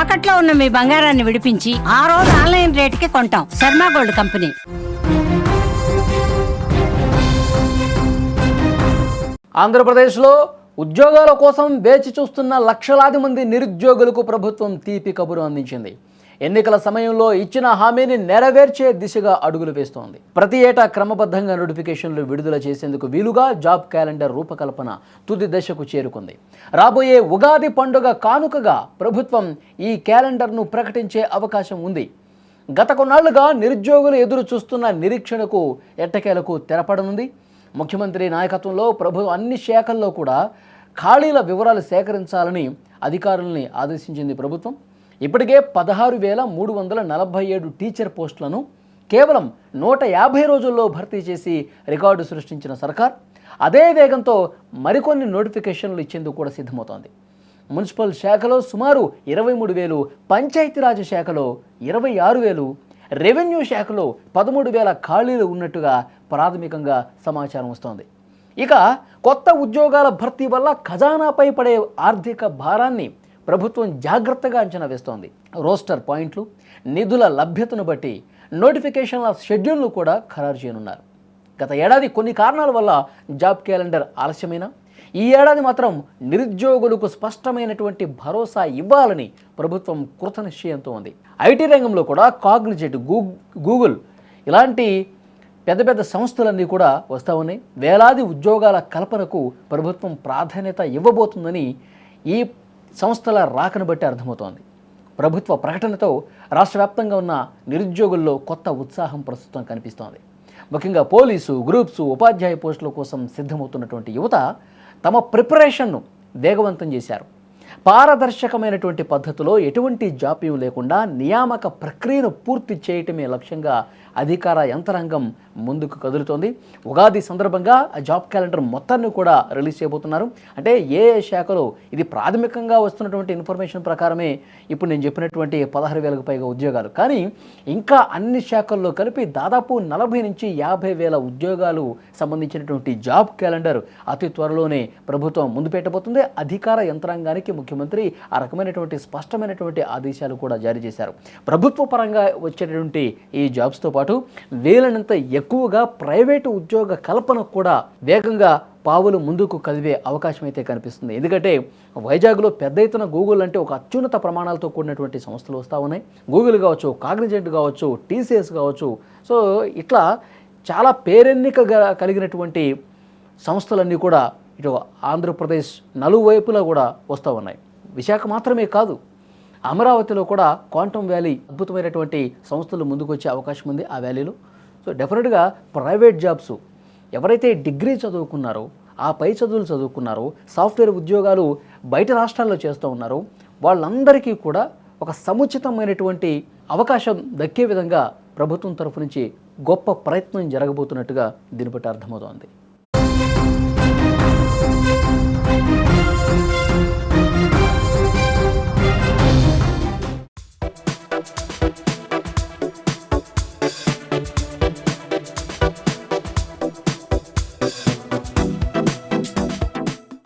తాకట్లో ఉన్న మీ బంగారాన్ని విడిపించి ఆ రోజు ఆన్లైన్ రేటుకి కొంటాం. Sharma gold company. ఆంధ్రప్రదేశ్లో ఉద్యోగాల కోసం వేచి చూస్తున్న లక్షలాది మంది నిరుద్యోగులకు ప్రభుత్వం తీపి కబురు అందించింది. ఎన్నికల సమయంలో ఇచ్చిన హామీని నెరవేర్చే దిశగా అడుగులు వేస్తోంది. ప్రతి ఏటా క్రమబద్ధంగా నోటిఫికేషన్లు విడుదల చేసేందుకు వీలుగా జాబ్ క్యాలెండర్ రూపకల్పన తుది దశకు చేరుకుంది. రాబోయే ఉగాది పండుగ కానుకగా ప్రభుత్వం ఈ క్యాలెండర్ను ప్రకటించే అవకాశం ఉంది. గత కొన్నాళ్ళుగా నిరుద్యోగులు ఎదురు చూస్తున్న నిరీక్షణకు ఎట్టకేలకు తెరపడనుంది. ముఖ్యమంత్రి నాయకత్వంలో ప్రభు అన్ని శాఖల్లో కూడా ఖాళీల వివరాలు సేకరించాలని అధికారుల్ని ఆదేశించింది ప్రభుత్వం. ఇప్పటికే పదహారు వేల మూడు వందల నలభై ఏడు టీచర్ పోస్టులను కేవలం నూట యాభై రోజుల్లో భర్తీ చేసి రికార్డు సృష్టించిన సర్కార్ అదే వేగంతో మరికొన్ని నోటిఫికేషన్లు ఇచ్చేందుకు కూడా సిద్ధమవుతోంది. మున్సిపల్ శాఖలో సుమారు ఇరవై మూడు వేలు పంచాయతీరాజ్ శాఖలో ఇరవై ఆరు వేలు రెవెన్యూ శాఖలో పదమూడు వేల ఖాళీలు ఉన్నట్టుగా ప్రాథమికంగా సమాచారం వస్తోంది. ఇక కొత్త ఉద్యోగాల భర్తీ వల్ల ఖజానాపై పడే ఆర్థిక భారాన్ని ప్రభుత్వం జాగ్రత్తగా అంచనా వేస్తోంది. రోస్టర్ పాయింట్లు నిధుల లభ్యతను బట్టి నోటిఫికేషన్ల షెడ్యూల్ను కూడా ఖరారు చేయనున్నారు. గత ఏడాది కొన్ని కారణాల వల్ల జాబ్ క్యాలెండర్ ఆలస్యమైన ఈ ఏడాది మాత్రం నిరుద్యోగులకు స్పష్టమైనటువంటి భరోసా ఇవ్వాలని ప్రభుత్వం కృతనిశ్చయంతో ఉంది. ఐటీ రంగంలో కూడా కాగ్నిజెట్ గూగుల్ ఇలాంటి పెద్ద పెద్ద సంస్థలన్నీ కూడా వస్తూ ఉన్నాయి. వేలాది ఉద్యోగాల కల్పనకు ప్రభుత్వం ప్రాధాన్యత ఇవ్వబోతుందని ఈ సంస్థల రాకను బట్టి అర్థమవుతోంది. ప్రభుత్వ ప్రకటనతో రాష్ట్ర వ్యాప్తంగా ఉన్న నిరుద్యోగుల్లో కొత్త ఉత్సాహం ప్రస్తుతం కనిపిస్తోంది. ముఖ్యంగా పోలీసు గ్రూప్స్ ఉపాధ్యాయ పోస్టుల కోసం సిద్ధమవుతున్నటువంటి యువత తమ ప్రిపరేషన్ను వేగవంతం చేశారు. పారదర్శకమైనటువంటి పద్ధతిలో ఎటువంటి జాప్యం లేకుండా నియామక ప్రక్రియను పూర్తి చేయటమే లక్ష్యంగా అధికార యంత్రాంగం ముందుకు కదులుతోంది. ఉగాది సందర్భంగా ఆ జాబ్ క్యాలెండర్ మొత్తాన్ని కూడా రిలీజ్ చేయబోతున్నారు. అంటే ఏ ఏ శాఖలో ఇది ప్రాథమికంగా వస్తున్నటువంటి ఇన్ఫర్మేషన్ ప్రకారమే ఇప్పుడు నేను చెప్పినటువంటి పదహారు వేలకు పైగా ఉద్యోగాలు. కానీ ఇంకా అన్ని శాఖల్లో కలిపి దాదాపు నలభై నుంచి యాభై వేల ఉద్యోగాలు సంబంధించినటువంటి జాబ్ క్యాలెండర్ అతి త్వరలోనే ప్రభుత్వం ముందు పెట్టబోతుంది. అధికార యంత్రాంగానికి ముఖ్యమంత్రి ఆ రకమైనటువంటి స్పష్టమైనటువంటి ఆదేశాలు కూడా జారీ చేశారు. ప్రభుత్వ పరంగా వచ్చేటటువంటి ఈ జాబ్స్తో పాటు వీలైనంత ఎక్కువగా ప్రైవేటు ఉద్యోగ కల్పనకు కూడా వేగంగా పావులు ముందుకు కదివే అవకాశం అయితే కనిపిస్తుంది. ఎందుకంటే వైజాగ్లో పెద్ద ఎత్తున గూగుల్ అంటే ఒక అత్యున్నత ప్రమాణాలతో కూడినటువంటి సంస్థలు వస్తూ ఉన్నాయి. గూగుల్ కావచ్చు కాగ్నిజెంట్ కావచ్చు టీసీఎస్ కావచ్చు. సో ఇట్లా చాలా పేరెన్నికగా కలిగినటువంటి సంస్థలన్నీ కూడా ఇటు ఆంధ్రప్రదేశ్ నలువైపులా కూడా వస్తూ ఉన్నాయి. విశాఖ మాత్రమే కాదు అమరావతిలో కూడా క్వాంటమ్ వ్యాలీ అద్భుతమైనటువంటి సంస్థలు ముందుకు వచ్చే అవకాశం ఉంది ఆ వ్యాలీలో. సో డెఫినెట్గా ప్రైవేట్ జాబ్స్ ఎవరైతే డిగ్రీ చదువుకున్నారో ఆ పై చదువులు చదువుకున్నారో సాఫ్ట్వేర్ ఉద్యోగాలు బయట రాష్ట్రాల్లో చేస్తూ ఉన్నారో వాళ్ళందరికీ కూడా ఒక సముచితమైనటువంటి అవకాశం దక్కే విధంగా ప్రభుత్వం తరఫు నుంచి గొప్ప ప్రయత్నం జరగబోతున్నట్టుగా దీన్ని బట్టి అర్థమవుతోంది.